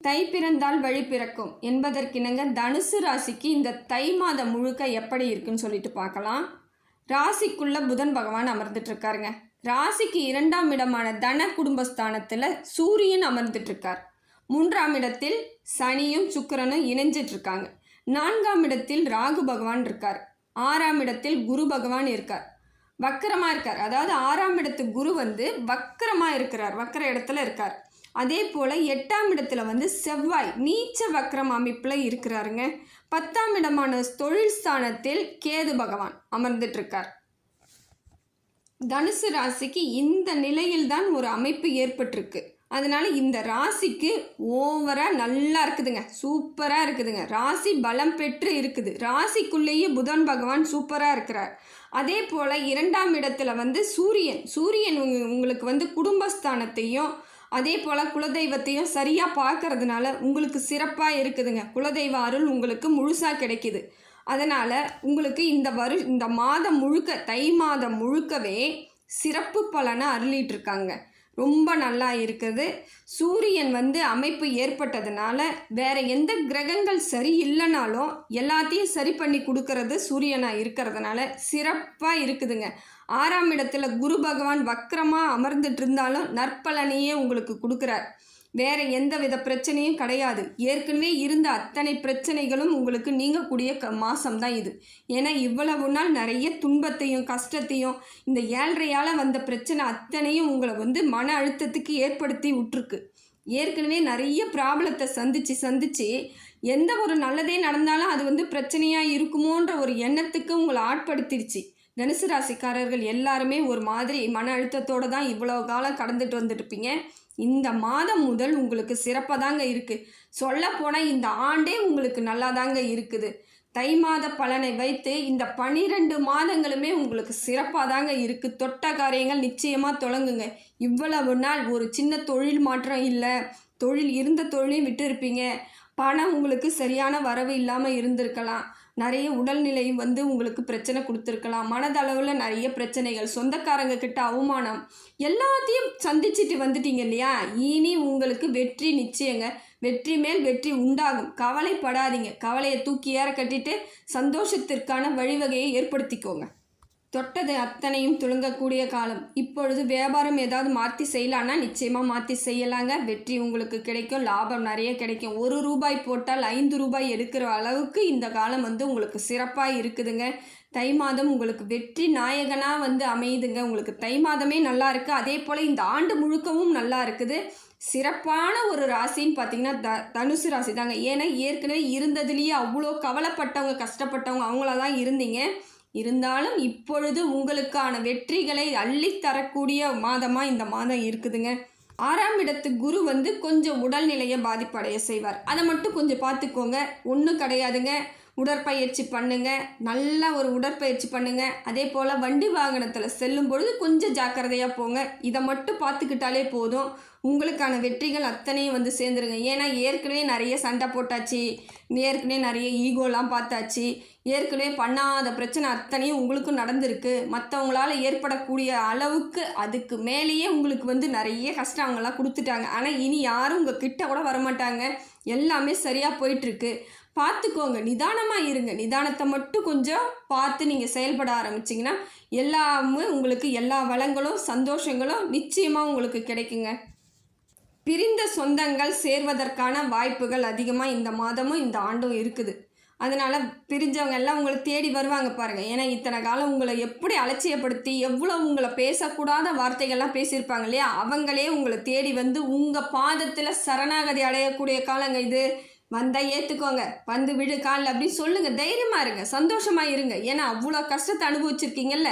தை பிறந்தால் வழி பிறக்கும் என்பதற்கிணங்க தனுசு ராசிக்கு இந்த தை மாதம் முழுக்க எப்படி இருக்குன்னு சொல்லிட்டு பார்க்கலாம். ராசிக்குள்ள புதன் பகவான் அமர்ந்துட்டு இருக்காருங்க ராசிக்கு இரண்டாம் இடமான தன குடும்பஸ்தானத்தில் சூரியன் அமர்ந்துட்டு இருக்கார் மூன்றாம் இடத்தில் சனியும் சுக்கரனும் இணைஞ்சிட்டு இருக்காங்க நான்காம் இடத்தில் ராகு பகவான் இருக்கார். ஆறாம் இடத்தில் குரு பகவான் இருக்கார். வக்கரமாக இருக்கார். அதாவது ஆறாம் இடத்து குரு வந்து வக்கரமாக இருக்கிறார். வக்கர இடத்துல இருக்கார். அதே போல் எட்டாம் இடத்துல வந்து செவ்வாய் நீச்ச வக்ரம் அமைப்பில் இருக்கிறாருங்க. பத்தாம் இடமான தொழில் ஸ்தானத்தில் கேது பகவான் அமர்ந்துட்டுருக்கார். தனுசு ராசிக்கு இந்த நிலையில்தான் ஒரு அமைப்பு ஏற்பட்டிருக்கு. அதனால் இந்த ராசிக்கு ஓவராக நல்லா இருக்குதுங்க. சூப்பராக இருக்குதுங்க. ராசி பலம் பெற்று இருக்குது. ராசிக்குள்ளேயே புதன் பகவான் சூப்பராக இருக்கிறார். அதே போல் இரண்டாம் இடத்துல வந்து சூரியன். சூரியன் உங்களுக்கு வந்து குடும்பஸ்தானத்தையும் அதே போல் குலதெய்வத்தையும் சரியாக பார்க்கறதுனால உங்களுக்கு சிறப்பாக இருக்குதுங்க. குலதெய்வ அருள் உங்களுக்கு முழுசாக கிடைக்குது. அதனால் உங்களுக்கு இந்த வரு இந்த மாதம் முழுக்க தை மாதம் முழுக்கவே சிறப்பு பலனை அருளிட்டு இருக்காங்க. ரொம்ப நல்லா இருக்குது. சூரியன் வந்து அமைப்பு ஏற்பட்டதுனால வேறு எந்த கிரகங்கள் சரி இல்லைனாலும் எல்லாத்தையும் சரி பண்ணி கொடுக்கறது சூரியனாக இருக்கிறதுனால சிறப்பாக இருக்குதுங்க. ஆறாம் இடத்துல குரு பகவான் வக்கரமாக அமர்ந்துட்டு இருந்தாலும் நற்பலனையே உங்களுக்கு கொடுக்குறார். வேற எந்த வித பிரச்சனையும் கிடையாது. ஏற்கனவே இருந்த அத்தனை பிரச்சனைகளும் உங்களுக்கு நீங்கக்கூடிய க மாதம் இது. ஏன்னா இவ்வளவு நாள் நிறைய துன்பத்தையும் கஷ்டத்தையும் இந்த ஏழ்றையால் வந்த பிரச்சனை அத்தனையும் உங்களை வந்து மன அழுத்தத்துக்கு ஏற்படுத்தி விட்டுருக்கு. ஏற்கனவே நிறைய ப்ராப்ளத்தை சந்திச்சு சந்திச்சு எந்த ஒரு நல்லதே நடந்தாலும் அது வந்து பிரச்சனையாக இருக்குமோன்ற ஒரு எண்ணத்துக்கு உங்களை ஆட்படுத்திடுச்சு. தனுசு ராசிக்காரர்கள் எல்லாருமே ஒரு மாதிரி மன அழுத்தத்தோடு தான் இவ்வளோ காலம் கடந்துட்டு வந்துட்டுருப்பீங்க இந்த மாதம் முதல் உங்களுக்கு சிறப்பாக தாங்க இருக்குது சொல்லப்போனால் இந்த ஆண்டே உங்களுக்கு நல்லா தாங்க இருக்குது. தை மாத பலனை வைத்து இந்த பனிரெண்டு மாதங்களுமே உங்களுக்கு சிறப்பாக தாங்க இருக்குது தொட்ட காரியங்கள் நிச்சயமாக தொடங்குங்க. இவ்வளவு நாள் ஒரு சின்ன தொழில் மாற்றம் இல்லை. தொழில் இருந்த தொழிலையும் விட்டு இருப்பீங்க பணம் உங்களுக்கு சரியான வரவு இல்லாமல் இருந்திருக்கலாம். நிறைய உடல்நிலை வந்து உங்களுக்கு பிரச்சனை கொடுத்துருக்கலாம். மனதளவில் நிறைய பிரச்சனைகள் சொந்தக்காரங்க கிட்ட அவமானம் எல்லாத்தையும் சந்திச்சுட்டு வந்துட்டீங்க இல்லையா? இனி உங்களுக்கு வெற்றி நிச்சயங்க. வெற்றி மேல் வெற்றி உண்டாகும். கவலைப்படாதீங்க. கவலையை தூக்கி ஏற கட்டிட்டு சந்தோஷத்திற்கான வழிவகையை ஏற்படுத்திக்கோங்க. தொட்டது அத்தனையும் துளங்கக்கூடிய காலம். இப்பொழுது வியாபாரம் ஏதாவது மாற்றி செய்யலான்னா நிச்சயமாக மாற்றி செய்யலாங்க. வெற்றி உங்களுக்கு கிடைக்கும் லாபம் நிறைய கிடைக்கும். ஒரு ரூபாய் போட்டால் ஐந்து ரூபாய் எடுக்கிற அளவுக்கு இந்த காலம் வந்து உங்களுக்கு சிறப்பாக இருக்குதுங்க. தை மாதம் உங்களுக்கு வெற்றி நாயகனாக வந்து அமையுதுங்க. உங்களுக்கு தை மாதமே நல்லா இருக்குது அதே போல் இந்த ஆண்டு முழுக்கவும் நல்லா இருக்குது. சிறப்பான ஒரு ராசின்னு பார்த்தீங்கன்னா த தனுசு ராசி தாங்க ஏன்னா ஏற்கனவே இருந்ததுலேயே அவ்வளோ கவலைப்பட்டவங்க கஷ்டப்பட்டவங்க அவங்கள தான் இருந்தீங்க. இருந்தாலும் இப்பொழுது உங்களுக்கான வெற்றிகளை அள்ளித் தரக்கூடிய மாதமாக இந்த மாதம் இருக்குதுங்க. ஆறாம் இடத்து குரு வந்து கொஞ்சம் உடல்நிலையை பாதிப்படைய செய்வார். அதை மட்டும் கொஞ்சம் பார்த்துக்கோங்க. ஒன்றும் கிடையாதுங்க. உடற்பயிற்சி பண்ணுங்க. நல்ல ஒரு உடற்பயிற்சி பண்ணுங்க. அதே போல் வண்டி வாகனத்தில் செல்லும் பொழுது கொஞ்சம் ஜாக்கிரதையாக போங்க. இதை மட்டும் பார்த்துக்கிட்டாலே போதும். உங்களுக்கான வெற்றிகள் அத்தனையும் வந்து சேர்ந்துருங்க. ஏன்னா ஏற்கனவே நிறைய சண்டை போட்டாச்சு. ஏற்கனவே நிறைய ஈகோலாம் பார்த்தாச்சு. ஏற்கனவே பண்ணாத பிரச்சனை அத்தனையும் உங்களுக்கும் நடந்திருக்கு. மற்றவங்களால ஏற்படக்கூடிய அளவுக்கு அதுக்கு மேலேயே உங்களுக்கு வந்து நிறைய கஷ்டம் அவங்களாம் கொடுத்துட்டாங்க. ஆனால் இனி யாரும் உங்கள் கிட்ட கூட வரமாட்டாங்க. எல்லாமே சரியாக போயிட்டுருக்கு. பார்த்துக்கோங்க. நிதானமாக இருங்க. நிதானத்தை மட்டும் கொஞ்சம் பார்த்து நீங்கள் செயல்பட ஆரம்பிச்சிங்கன்னா எல்லாமே உங்களுக்கு எல்லா வளங்களும் சந்தோஷங்களும் நிச்சயமாக உங்களுக்கு கிடைக்குங்க. பிரிந்த சொந்தங்கள் சேர்வதற்கான வாய்ப்புகள் அதிகமாக இந்த மாதமும் இந்த ஆண்டும் இருக்குது. அதனால் பிரிஞ்சவங்க எல்லாம் உங்களை தேடி வருவாங்க பாருங்கள் ஏன்னா இத்தனை காலம் உங்களை எப்படி அலட்சியப்படுத்தி எவ்வளோ உங்களை பேசக்கூடாத வார்த்தைகள்லாம் பேசியிருப்பாங்க இல்லையா? அவங்களே உங்களை தேடி வந்து உங்கள் பாதத்தில் சரணாகதி அடையக்கூடிய காலங்க இது. வந்தால் ஏற்றுக்கோங்க வந்து விடு காலில் அப்படின்னு சொல்லுங்கள் தைரியமாக இருங்க. சந்தோஷமாக இருங்க. ஏன்னா அவ்வளோ கஷ்டத்தை அனுபவிச்சிருக்கீங்கல்ல?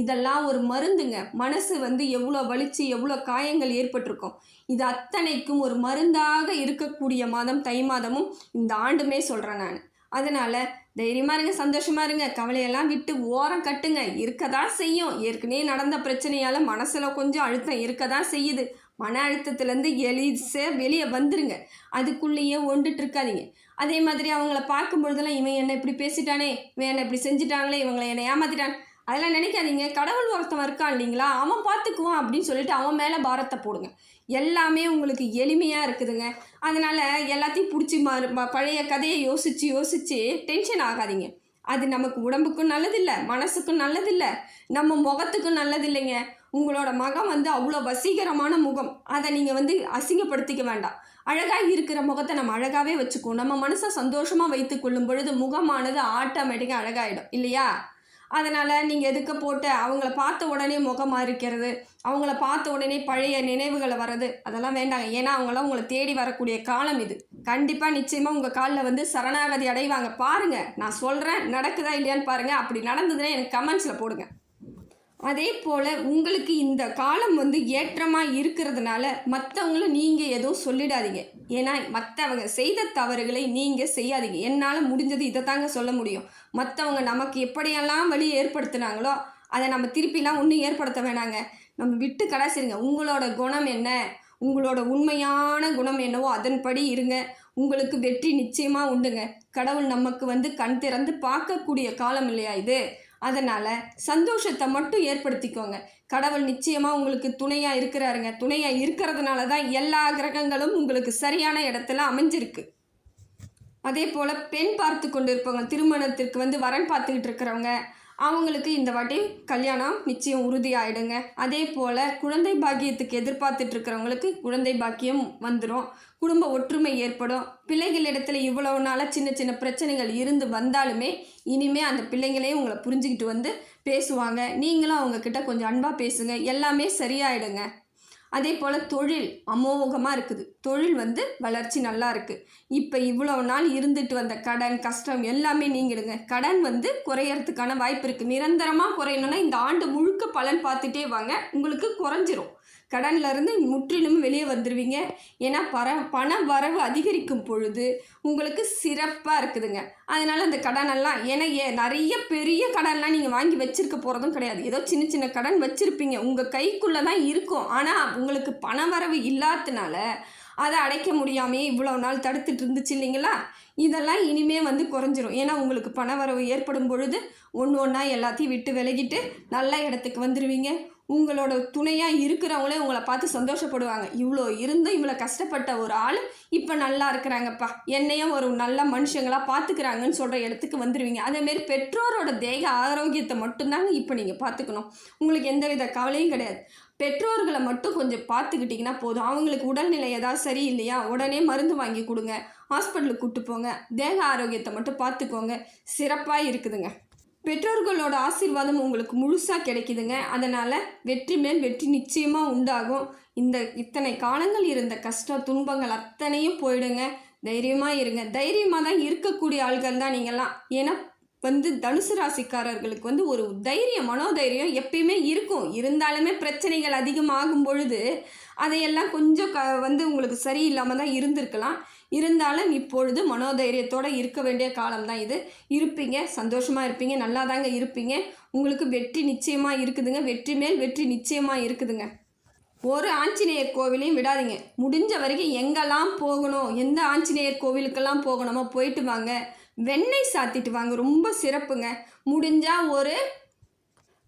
இதெல்லாம் ஒரு மருந்துங்க. மனசு வந்து எவ்வளோ வலிச்சு எவ்வளோ காயங்கள் ஏற்பட்டிருக்கும். இது அத்தனைக்கும் ஒரு மருந்தாக இருக்கக்கூடிய மாதம் தை மாதமும் இந்த ஆண்டுமே சொல்கிறேன் நான். அதனால் தைரியமாக இருங்க சந்தோஷமாக இருங்க. கவலையெல்லாம் விட்டு ஓரம் கட்டுங்க. இருக்க தான் செய்யும். ஏற்கனவே நடந்த பிரச்சனையால் மனசில் கொஞ்சம் அழுத்தம் இருக்க தான் செய்யுது. மன அழுத்தத்துலேருந்து எளிச வெளியே வந்துருங்க. அதுக்குள்ளேயே ஒண்டுட்டு இருக்காதீங்க. அதே மாதிரி அவங்கள பார்க்கும் பொழுதெல்லாம் இவன் என்னை இப்படி பேசிட்டானே இவன் என்னை இப்படி செஞ்சுட்டாங்களே இவங்களை என்னை ஏமாத்திட்டான். அதெல்லாம் நினைக்காதீங்க. கடவுள் ஒருத்தன் இருக்கான் இல்லைங்களா? அவன் பார்த்துக்குவான் அப்படின்னு சொல்லிட்டு அவன் மேலே பாரத்தை போடுங்க. எல்லாமே உங்களுக்கு எளிமையாக இருக்குதுங்க. அதனால் எல்லாத்தையும் பிடிச்சி மறு பழைய கதையை யோசித்து யோசித்து டென்ஷன் ஆகாதீங்க. அது நமக்கு உடம்புக்கும் நல்லதில்லை மனசுக்கும் நல்லதில்லை நம்ம முகத்துக்கும் நல்லதில்லைங்க. உங்களோட மகம் வந்து அவ்வளோ வசீகரமான முகம். அதை நீங்கள் வந்து அசிங்கப்படுத்திக்க வேண்டாம். அழகாக இருக்கிற முகத்தை நம்ம அழகாகவே வச்சுக்குவோம். நம்ம மனசை சந்தோஷமாக வைத்து கொள்ளும் பொழுது முகமானது ஆட்டோமேட்டிக்காக அழகாயிடும். இல்லையா? அதனால் நீங்கள் எதுக்கு போட்டு அவங்கள பார்த்த உடனே முகம் இருக்கிறது அவங்கள பார்த்த உடனே பழைய நினைவுகளை வர்றது அதெல்லாம் வேண்டாங்க. ஏன்னா அவங்களாம் உங்களை தேடி வரக்கூடிய காலம் இது. கண்டிப்பாக நிச்சயமாக உங்கள் காலில் வந்து சரணாகதி அடைவாங்க. பாருங்கள் நான் சொல்கிறேன் நடக்குதா இல்லையான்னு பாருங்கள் அப்படி நடந்ததுன்னா எனக்கு கமெண்ட்ஸில் போடுங்க. அதே போல் உங்களுக்கு இந்த காலம் வந்து ஏற்றமாக இருக்கிறதுனால மற்றவங்களும் நீங்கள் எதுவும் சொல்லிடாதீங்க. ஏன்னா மற்றவங்க செய்த தவறுகளை நீங்கள் செய்யாதீங்க. என்னால் முடிஞ்சது இதை தாங்க சொல்ல முடியும். மற்றவங்க நமக்கு எப்படியெல்லாம் வழி ஏற்படுத்தினாங்களோ அதை நம்ம திருப்பிலாம் ஒன்றும் ஏற்படுத்த வேணாங்க. நம்ம விட்டு கடைசிருங்க. உங்களோட குணம் என்ன? உங்களோட உண்மையான குணம் என்னவோ அதன்படி இருங்க. உங்களுக்கு வெற்றி நிச்சயமாக உண்டுங்க. கடவுள் நமக்கு வந்து கண் திறந்து பார்க்கக்கூடிய காலம் இல்லையா இது? அதனால் சந்தோஷத்தை மட்டும் ஏற்படுத்திக்கோங்க. கடவுள் நிச்சயமாக உங்களுக்கு துணையாக இருக்கிறாருங்க. துணையாக இருக்கிறதுனால தான் எல்லா கிரகங்களும் உங்களுக்கு சரியான இடத்துல அமைஞ்சிருக்கு. அதே போல் பெண் பார்த்து கொண்டு இருப்பவங்க திருமணத்திற்கு வந்து வரன் பார்த்துக்கிட்டு இருக்கிறவங்க அவங்களுக்கு இந்த வாட்டி கல்யாணம் நிச்சயம் உறுதியாயிடுங்க. அதே போல் குழந்தை பாக்கியத்துக்கு எதிர்பார்த்துட்டு இருக்கிறவங்களுக்கு குழந்தை பாக்கியம் வந்துடும் குடும்ப ஒற்றுமை ஏற்படும். பிள்ளைகளிடத்துல இவ்வளவு நாளாக சின்ன சின்ன பிரச்சனைகள் இருந்து வந்தாலுமே இனிமே அந்த பிள்ளைங்களே உங்களை புரிஞ்சுக்கிட்டு வந்து பேசுவாங்க. நீங்களும் அவங்கக்கிட்ட கொஞ்சம் அன்பாக பேசுங்க. எல்லாமே சரியாயிடுங்க. அதே போல் தொழில் அமோகமாக இருக்குது. தொழில் வந்து வளர்ச்சி நல்லா இருக்குது இப்போ இவ்வளோ நாள் இருந்துட்டு வந்த கடன் கஷ்டம் எல்லாமே நீங்கிடுங்க. கடன் வந்து குறையறதுக்கான வாய்ப்பு இருக்குது நிரந்தரமாக குறையணும்னா இந்த ஆண்டு முழுக்க பலன் பார்த்துட்டே வாங்க. உங்களுக்கு குறைஞ்சிரும். கடன்லேருந்து முற்றிலும் வெளியே வந்துடுவீங்க ஏன்னா பர பண வரவு அதிகரிக்கும் பொழுது உங்களுக்கு சிறப்பாக இருக்குதுங்க. அதனால் அந்த கடனெல்லாம் ஏன்னா ஏ நிறைய பெரிய கடன்லாம் நீங்கள் வாங்கி வச்சிருக்க போகிறதும் கிடையாது. ஏதோ சின்ன சின்ன கடன் வச்சுருப்பீங்க. உங்கள் கைக்குள்ளே தான் இருக்கும். ஆனால் உங்களுக்கு பண வரவு இல்லாததுனால அதை அடைக்க முடியாமே இவ்வளோ நாள் தடுத்துட்டு இருந்துச்சு இல்லைங்களா? இதெல்லாம் இனிமே வந்து குறைஞ்சிரும். ஏன்னா உங்களுக்கு பண வரவு ஏற்படும் பொழுது ஒன்று ஒன்றா எல்லாத்தையும் விட்டு விலகிட்டு நல்ல இடத்துக்கு வந்துடுவீங்க உங்களோட துணையாக இருக்கிறவங்களே உங்களை பார்த்து சந்தோஷப்படுவாங்க. இவ்வளோ இருந்தும் இவ்வளோ கஷ்டப்பட்ட ஒரு ஆள் இப்போ நல்லா இருக்கிறாங்கப்பா. என்னையும் ஒரு நல்ல மனுஷங்களாக பார்த்துக்கிறாங்கன்னு சொல்கிற இடத்துக்கு வந்துடுவீங்க அதேமாரி பெற்றோரோட தேக ஆரோக்கியத்தை மட்டும்தாங்க இப்போ நீங்கள் பார்த்துக்கணும். உங்களுக்கு எந்தவித கவலையும் கிடையாது. பெற்றோர்களை மட்டும் கொஞ்சம் பார்த்துக்கிட்டிங்கன்னா போதும். அவங்களுக்கு உடல்நிலை ஏதாவது சரியில்லையா? உடனே மருந்து வாங்கி கொடுங்க. ஹாஸ்பிட்டலுக்கு கூப்பிட்டு போங்க. தேக ஆரோக்கியத்தை மட்டும் பார்த்துக்கோங்க. சிறப்பாக இருக்குதுங்க. பெற்றோர்களோட ஆசீர்வாதம் உங்களுக்கு முழுசாக கிடைக்குதுங்க. அதனால் வெற்றி மேல் வெற்றி நிச்சயமாக உண்டாகும். இந்த இத்தனை காலங்கள் இருந்த கஷ்டம் துன்பங்கள் அத்தனையும் போயிடுங்க. தைரியமாக இருங்க. தைரியமாக தான் இருக்கக்கூடிய ஆள்கள் தான் நீங்கள்லாம். ஏன்னா வந்து தனுசு ராசிக்காரர்களுக்கு வந்து ஒரு தைரியம் மனோதைரியம் எப்பயுமே இருக்கும். இருந்தாலுமே பிரச்சனைகள் அதிகமாகும் பொழுது அதையெல்லாம் கொஞ்சம் க வந்து உங்களுக்கு சரியில்லாமல் தான் இருந்திருக்கலாம். இருந்தாலும் இப்பொழுது மனோதைரியத்தோடு இருக்க வேண்டிய காலம் தான் இது. இருப்பீங்க சந்தோஷமாக இருப்பீங்க நல்லா தாங்க இருப்பீங்க. உங்களுக்கு வெற்றி நிச்சயமாக இருக்குதுங்க. வெற்றி மேல் வெற்றி நிச்சயமாக இருக்குதுங்க. ஒரு ஆஞ்சநேயர் கோவிலையும் விடாதீங்க. முடிஞ்ச வரைக்கும் எங்கெல்லாம் போகணும் எந்த ஆஞ்சநேயர் கோவிலுக்கெல்லாம் போகணுமோ போயிட்டு வாங்க. வெண்ணெய் சாத்திட்டு வாங்க. ரொம்ப சிறப்புங்க. முடிஞ்சால் ஒரு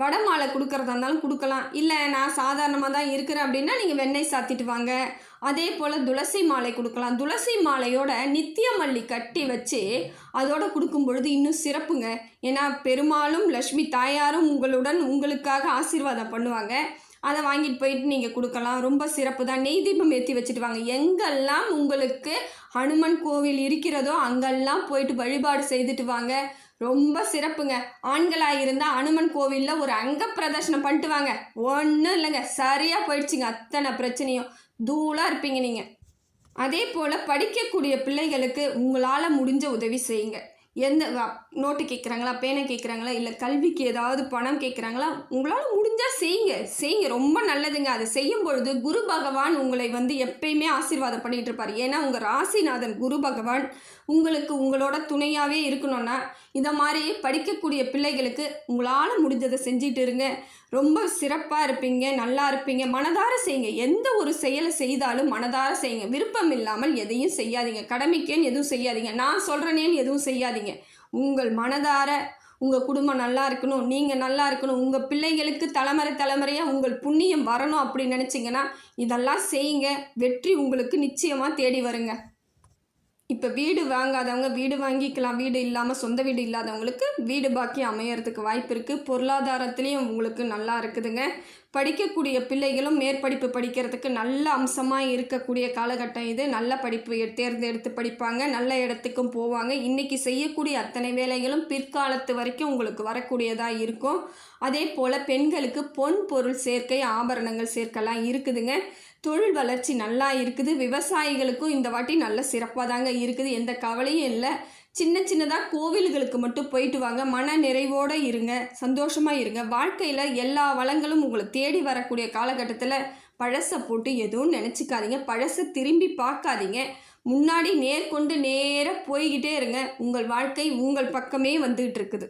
வடை மாலை கொடுக்கறதா இருந்தாலும் கொடுக்கலாம். இல்லை நான் சாதாரணமாக தான் இருக்கிறேன் அப்படின்னா நீங்கள் வெண்ணெய் சாத்திட்டு வாங்க. அதே போல் துளசி மாலை கொடுக்கலாம். துளசி மாலையோட நித்திய மல்லி கட்டி வச்சு அதோட கொடுக்கும் பொழுது இன்னும் சிறப்புங்க. ஏன்னா பெருமாளும் லக்ஷ்மி தாயாரும் உங்களுடன் உங்களுக்காக ஆசீர்வாதம் பண்ணுவாங்க. அதை வாங்கிட்டு போயிட்டு நீங்கள் கொடுக்கலாம். ரொம்ப சிறப்பு தான். நெய் தீபம் ஏற்றி வச்சுட்டு வாங்க. எங்கெல்லாம் உங்களுக்கு ஹனுமன் கோவில் இருக்கிறதோ அங்கெல்லாம் போயிட்டு வழிபாடு செய்துட்டு வாங்க. ரொம்ப சிறப்புங்க. ஆண்களாக இருந்தால் அனுமன் கோவிலில் ஒரு அங்க பிரதர்ஷனம் பண்ணிட்டு வாங்க. ஒன்றும் இல்லைங்க. சரியாக போயிடுச்சுங்க அத்தனை பிரச்சனையும். தூளாக இருப்பீங்க நீங்கள் அதே போல் படிக்கக்கூடிய பிள்ளைகளுக்கு உங்களால் முடிஞ்ச உதவி செய்யுங்க. எந்த நோட்டு கேட்குறாங்களா பேனை கேட்குறாங்களா இல்லை கல்விக்கு ஏதாவது பணம் கேட்குறாங்களா உங்களால் முடிஞ்சால் செய்யுங்க செய்யுங்க. ரொம்ப நல்லதுங்க. அதை செய்யும் பொழுது குரு பகவான் உங்களை வந்து எப்பயுமே ஆசீர்வாதம் பண்ணிகிட்டு இருப்பார். ஏன்னா உங்கள் ராசிநாதன் குரு பகவான் உங்களுக்கு உங்களோட துணையாகவே இருக்கணும்னா இந்த மாதிரி படிக்கக்கூடிய பிள்ளைகளுக்கு உங்களால் முடிஞ்சதை செஞ்சுட்டு இருங்க. ரொம்ப சிறப்பாக இருப்பீங்க நல்லா இருப்பீங்க மனதார செய்யுங்க. எந்த ஒரு செயலை செய்தாலும் மனதார செய்யுங்க. விருப்பம் இல்லாமல் எதையும் செய்யாதீங்க. கடமைக்கேன்னு எதுவும் செய்யாதீங்க. நான் சொல்கிறேனேன்னு எதுவும் செய்யாதீங்க. உங்கள் மனதார உங்கள் குடும்பம் நல்லா இருக்கணும் நீங்கள் நல்லா இருக்கணும் உங்கள் பிள்ளைங்களுக்கு தலைமுறை தலைமுறையாக உங்கள் புண்ணியம் வரணும் அப்படின்னு நினச்சிங்கன்னா இதெல்லாம் செய்யுங்க. வெற்றி உங்களுக்கு நிச்சயமாக தேடி வருங்க. இப்போ வீடு வாங்காதவங்க வீடு வாங்கிக்கலாம் வீடு இல்லாமல் சொந்த வீடு இல்லாதவங்களுக்கு வீடு பாக்கி அமையறதுக்கு வாய்ப்பு இருக்குது பொருளாதாரத்துலேயும் உங்களுக்கு நல்லா இருக்குதுங்க. படிக்கக்கூடிய பிள்ளைகளும் மேற்படிப்பு படிக்கிறதுக்கு நல்ல அம்சமாக இருக்கக்கூடிய காலகட்டம் இது. நல்ல படிப்பு தேர்ந்தெடுத்து படிப்பாங்க. நல்ல இடத்துக்கும் போவாங்க. இன்றைக்கி செய்யக்கூடிய அத்தனை வேலைகளும் பிற்காலத்து வரைக்கும் உங்களுக்கு வரக்கூடியதாக இருக்கும். அதே போல் பெண்களுக்கு பொன் பொருள் சேர்க்கை ஆபரணங்கள் சேர்க்கைலாம் இருக்குதுங்க. தொழில் வளர்ச்சி நல்லா இருக்குது. விவசாயிகளுக்கும் இந்த வாட்டி நல்ல சிறப்பாக தாங்க இருக்குது. எந்த கவலையும் இல்லை. சின்ன சின்னதாக கோவில்களுக்கு மட்டும் போயிட்டு வாங்க. மன நிறைவோடு இருங்க. சந்தோஷமாக இருங்க. வாழ்க்கையில் எல்லா வளங்களும் உங்களை தேடி வரக்கூடிய காலகட்டத்தில் பழசை போட்டு எதுவும் நினச்சிக்காதீங்க. பழசை திரும்பி பார்க்காதீங்க. முன்னாடி நேர்கொண்டு நேராக போய்கிட்டே இருங்க. உங்கள் வாழ்க்கை உங்கள் பக்கமே வந்துகிட்டு இருக்குது.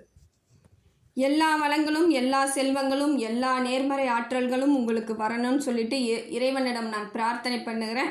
எல்லா வளங்களும் எல்லா செல்வங்களும் எல்லா நேர்மறை ஆற்றல்களும் உங்களுக்கு வரணும்னு சொல்லிட்டு இ- இறைவனிடம் நான் பிரார்த்தனை பண்ணுகிறேன்.